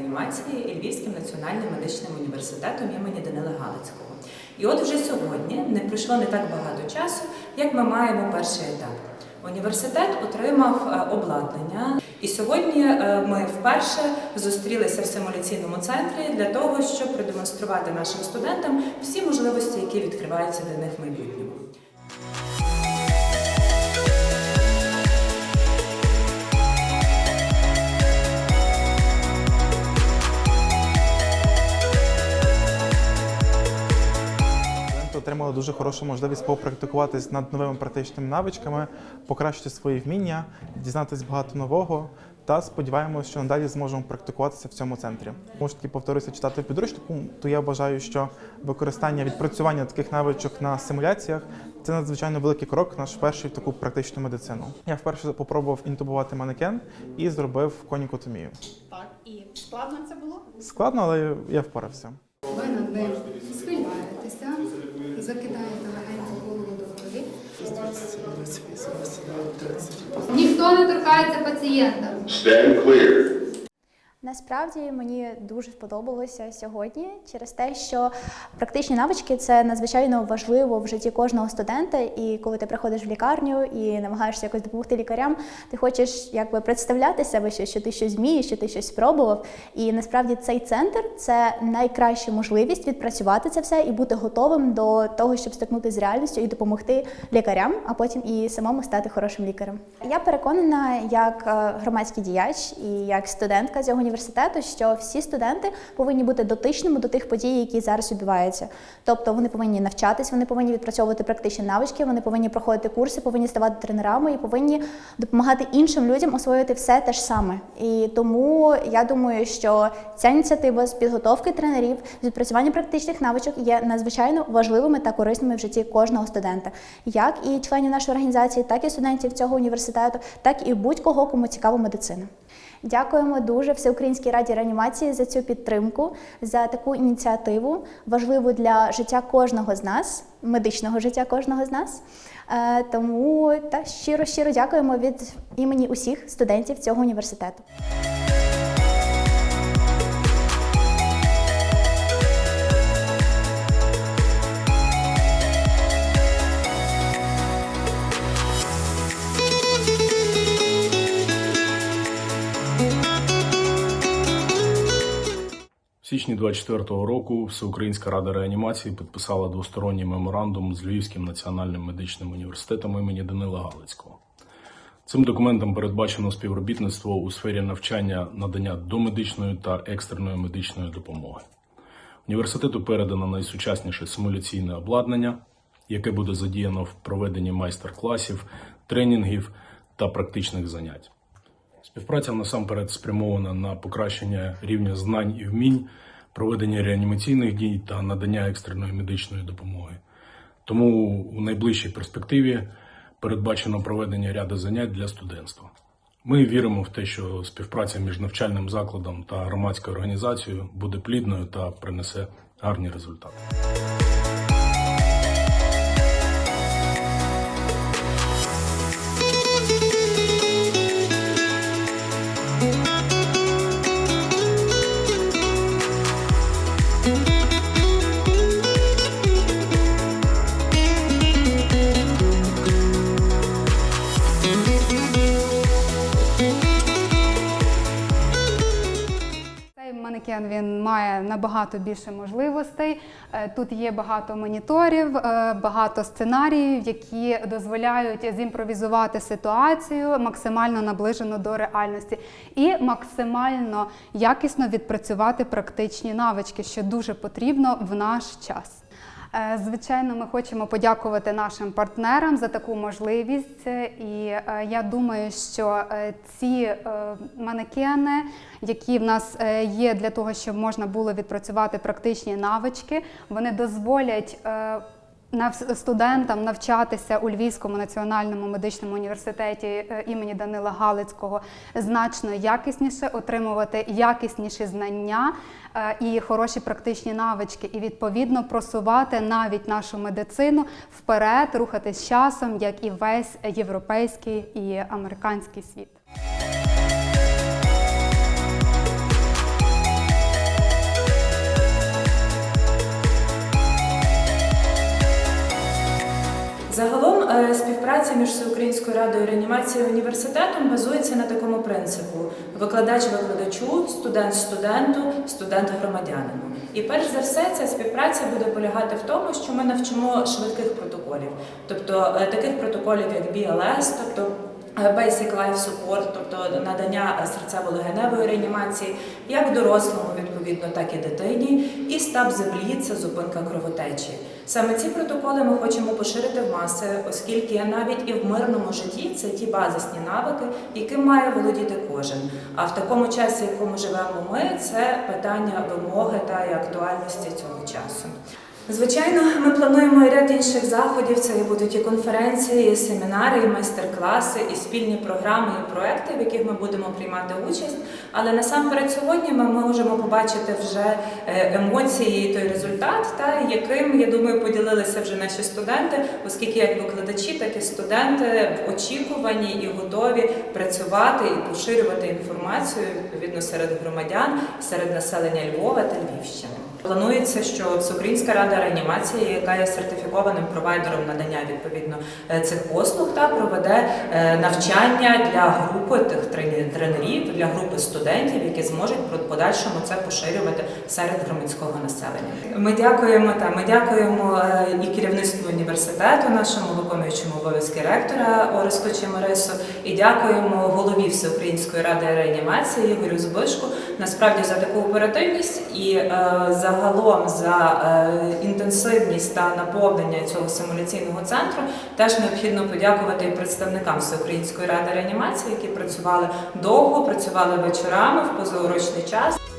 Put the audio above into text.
реанімації Львівським національним медичним університетом імені Данила Галицького. І от вже сьогодні не пройшло не так багато часу, як ми маємо перший етап. Університет отримав е, обладнання, і сьогодні е, ми вперше зустрілися в симуляційному центрі для того, щоб продемонструвати нашим студентам всі можливості, які відкриваються для них в майбутньому. Отримали дуже хорошу можливість попрактикуватись над новими практичними навичками, покращити свої вміння, дізнатись багато нового. Та сподіваємося, що надалі зможемо практикуватися в цьому центрі. Можу таки повторюся читати в підручнику, то я вважаю, що використання відпрацювання таких навичок на симуляціях це надзвичайно великий крок, наш перший в таку практичну медицину. Я вперше попробував інтубувати манекен і зробив конікотомію. Так, і складно це було? Складно, але я впорався. Ніхто не торкається пацієнта. Stand clear. Насправді мені дуже сподобалося сьогодні через те, що практичні навички це надзвичайно важливо в житті кожного студента. І коли ти приходиш в лікарню і намагаєшся якось допомогти лікарям, ти хочеш якби представляти себе, що, що ти щось вмієш, що ти щось спробував. І насправді цей центр це найкраща можливість відпрацювати це все і бути готовим до того, щоб стикнутися з реальністю і допомогти лікарям, а потім і самому стати хорошим лікарем. Я переконана, як е, громадський діяч і як студентка цього університету, що всі студенти повинні бути дотичними до тих подій, які зараз відбуваються. Тобто вони повинні навчатись, вони повинні відпрацьовувати практичні навички, вони повинні проходити курси, повинні ставати тренерами і повинні допомагати іншим людям освоїти все те ж саме. І тому я думаю, що ця ініціатива з підготовки тренерів, з відпрацювання практичних навичок є надзвичайно важливими та корисними в житті кожного студента, як і членів нашої організації, так і студентів цього університету, так і будь-кого, кому цікава медицина. Дякуємо дуже Всеукраїнській раді реанімації за цю підтримку, за таку ініціативу, важливу для життя кожного з нас, медичного життя кожного з нас. Е, Тому та щиро щиро дякуємо від імені усіх студентів цього університету. Січні 24-го року Всеукраїнська рада реанімації підписала двосторонній меморандум з Львівським національним медичним університетом імені Данила Галицького. Цим документом передбачено співробітництво у сфері навчання надання домедичної та екстреної медичної допомоги. Університету передано найсучасніше симуляційне обладнання, яке буде задіяно в проведенні майстер-класів, тренінгів та практичних занять. Співпраця насамперед спрямована на покращення рівня знань і вмінь, проведення реанімаційних дій та надання екстреної медичної допомоги. Тому у найближчій перспективі передбачено проведення ряду занять для студентства. Ми віримо в те, що співпраця між навчальним закладом та громадською організацією буде плідною та принесе гарні результати. Цей він має набагато більше можливостей. Е, Тут є багато моніторів, е, багато сценаріїв, які дозволяють зімпровізувати ситуацію максимально наближену до реальності і максимально якісно відпрацювати практичні навички, що дуже потрібно в наш час. Е, Звичайно, ми хочемо подякувати нашим партнерам за таку можливість. Е, І е, я думаю, що ці манекени, які в нас є для того, щоб можна було відпрацювати практичні навички, вони дозволять. Студентам навчатися у Львівському національному медичному університеті е, імені Данила Галицького значно якісніше, отримувати якісніші знання е, і хороші практичні навички, і відповідно просувати навіть нашу медицину вперед, рухатись часом, як і весь європейський і американський світ. Між Всеукраїнською радою реанімації університетом базується на такому принципу: викладач викладачу, студент студенту, студент громадянину. І перш за все, ця співпраця буде полягати в тому, що ми навчимо швидких протоколів, тобто е, таких протоколів, як BLS, тобто Basic Life Support, тобто надання серцево-легеневої реанімації, як дорослому, відповідно, так і дитині, і стаб землі це зупинка кровотечі. Саме ці протоколи ми хочемо поширити в маси, оскільки навіть і в мирному житті це ті базисні навики, яким має володіти кожен. А в такому часі, в якому живемо ми, це питання вимоги та і актуальності цього часу. Звичайно, ми плануємо і ряд інших заходів. Це будуть і конференції, і семінари, і майстер-класи, і спільні програми, і проекти, в яких ми будемо приймати участь. Але насамперед сьогодні ми можемо побачити вже е, емоції і той результат, та яким я думаю поділилися вже наші студенти, оскільки як викладачі, так і студенти в очікуванні і готові працювати і поширювати інформацію відповідно серед громадян, серед населення Львова та Львівщини. Планується, що Всеукраїнська рада реанімації, яка є сертифікованим провайдером надання відповідно е, цих послуг, та проведе е, навчання для групи тих тренерів, для групи студентів, які зможуть в подальшому це поширювати серед громадського населення. Ми дякуємо та ми дякуємо е, і керівництву університету, нашому виконуючому обов'язки ректора Оресту Чемерису, і дякуємо голові Всеукраїнської ради реанімації Ігорю Збишку насправді за таку оперативність і е, загалом за е, інтенсивність та наповнення цього симуляційного центру. Теж необхідно подякувати і представникам Всеукраїнської ради реанімації, які працювали довго, працювали вечорами в позаурочний час.